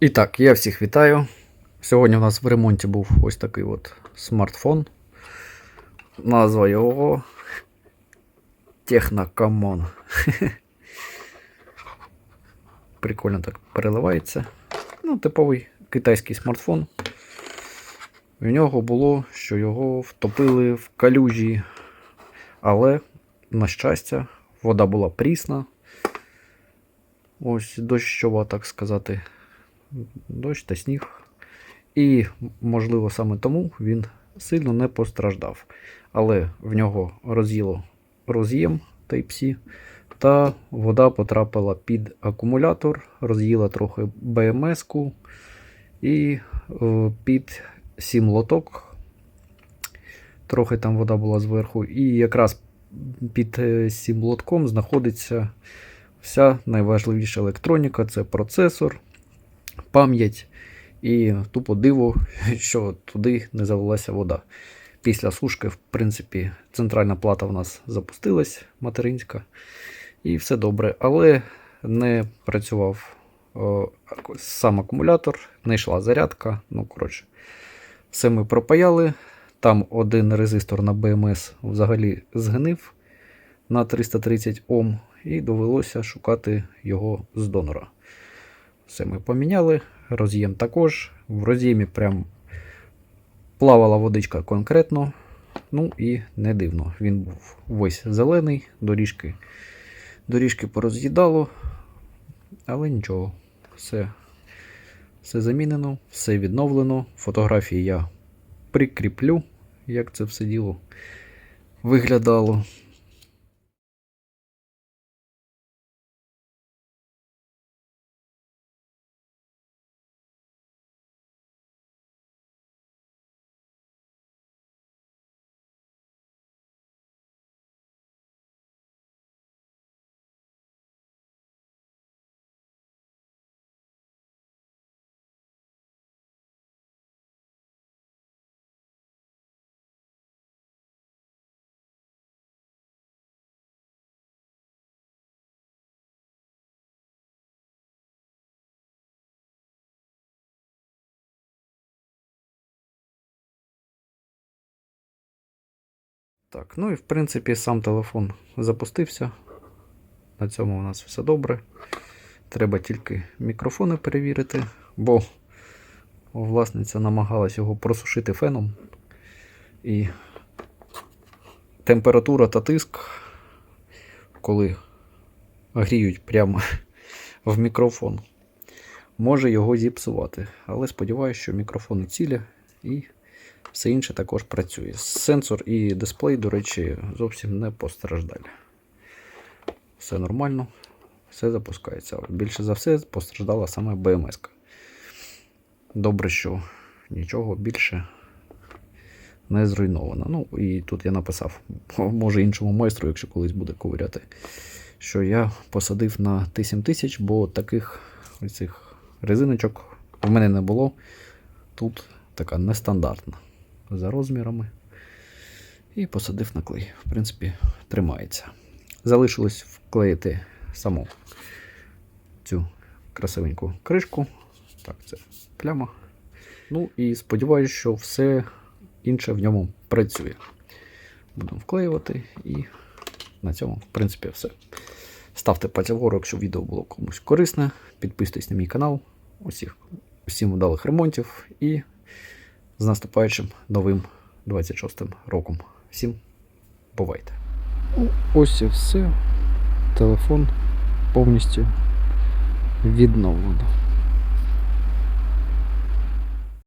І так, я всіх вітаю. Сьогодні у нас в ремонті був ось такий от смартфон. Назва його Технокамон. Прикольно так переливається. Ну, типовий китайський смартфон. В нього було, що його втопили в калюжі, але, на щастя, вода була прісна. Ось дощова, так сказати, дощ та сніг. І, можливо, саме тому він сильно не постраждав. Але в нього роз'їло роз'єм Type-C, та вода потрапила під акумулятор, роз'їла трохи БМС-ку і е, під сім лоток. Трохи там вода була зверху. І якраз під е, сім лотком знаходиться вся найважливіша електроніка це процесор, пам'ять і тупо диво, що туди не залилася вода. Після сушки, в принципі, центральна плата в нас запустилась, материнська, і все добре. Але не працював о, сам акумулятор, не йшла зарядка. Ну, коротше, все ми пропаяли. Там один резистор на BMS взагалі згнив на 330 Ом, і довелося шукати його з донора. Все ми поміняли, роз'єм також. В роз'ємі прям плавала водичка конкретно. Ну і не дивно. Він був весь зелений, доріжки, доріжки пороз'їдало, але нічого, все, все замінено, все відновлено. Фотографії я прикріплю, як це все діло виглядало. Так, ну і в принципі сам телефон запустився. На цьому у нас все добре. Треба тільки мікрофони перевірити, бо власниця намагалась його просушити феном. І температура та тиск, коли гріють прямо в мікрофон, може його зіпсувати. Але сподіваюся, що мікрофони цілі і все інше також працює. Сенсор і дисплей, до речі, зовсім не постраждалі. Все нормально, все запускається. Більше за все постраждала саме БМС. Добре, що нічого більше не зруйновано. Ну, і тут я написав, може іншому майстру, якщо колись буде ковиряти, що я посадив на Т7000, бо таких цих резиночок в мене не було. Тут така нестандартна за розмірами. І посадив на клей. В принципі, тримається. Залишилось вклеїти саму цю красивеньку кришку. Так, це пляма. Ну і сподіваюся, що все інше в ньому працює. Будемо вклеювати і на цьому, в принципі, все. Ставте пальця вгору, якщо відео було комусь корисне. Підписуйтесь на мій канал. Усіх, Усім вдалих ремонтів і з наступаючим новим 26 роком. Всім бувайте! Ось і все. Телефон повністю відновлено.